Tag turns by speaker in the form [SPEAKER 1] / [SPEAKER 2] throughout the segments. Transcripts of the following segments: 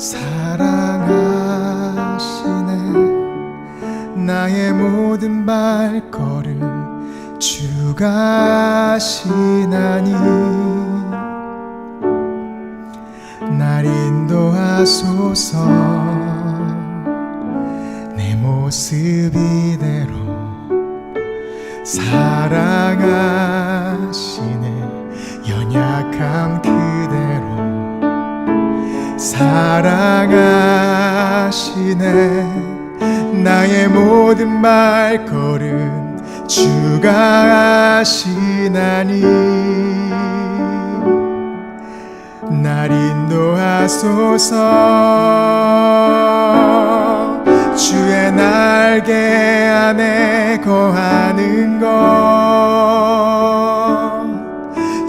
[SPEAKER 1] 사랑하시네. 나의 모든 발걸음 주가시나니. 날 인도하소서. 내 모습 이대로 사랑하시네. 연약함 그대로 사랑하시네. 나의 모든 발걸음 주가 하시나니. 날 인도하소서. 주의 날개 안에 거하는 것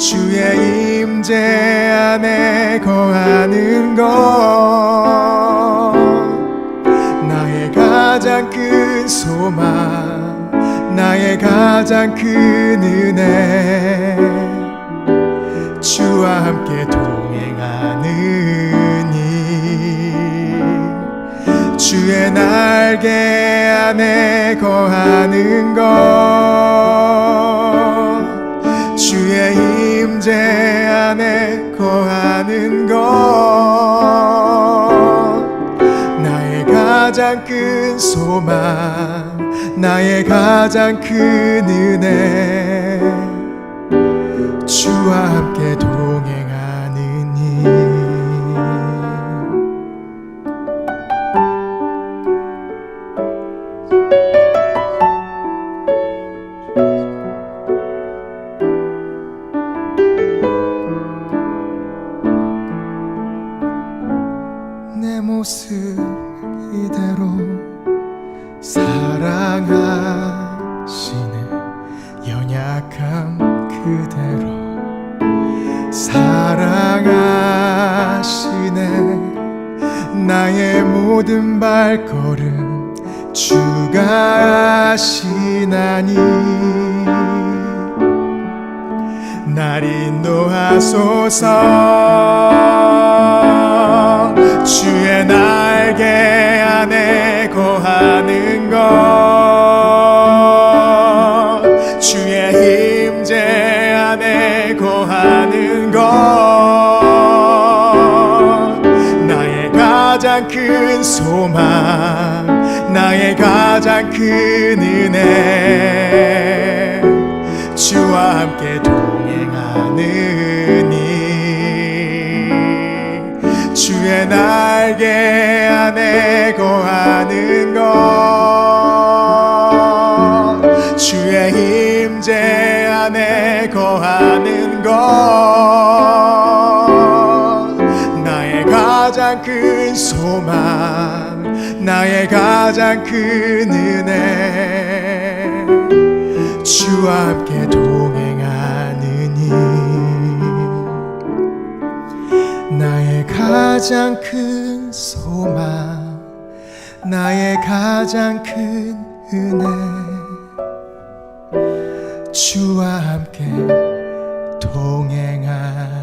[SPEAKER 1] 주의 임재 안에 거하는 것. 나의 가장 큰 소망 나의 가장 큰 은혜. 주와 함께 동행하는 일 주의 날개 안에 거하는 것 주의 임재 안에 거하는 것. 나의 가장 큰 소망 나의 가장 큰 은혜. 주와 함께 동 모습 이대로 사랑하시네 연약함 그대로 사랑하시네. 나의 모든 발걸음 주가 하시나니. 날 인도하소서 주의 날개 안에 거하는 것. 주의 임재 안에 거하는 것. 나의 가장 큰 소망 나의 가장 큰 은혜. 주와 함께 동행하는 주의 날개 안에 거하는 것. 주의 임재 안에 거하는 것. 나의 가장 큰 소망 나의 가장 큰 은혜. 주와 함께 동행하 가장 큰 소망 나의 가장 큰 은혜. 주와 함께 동행하는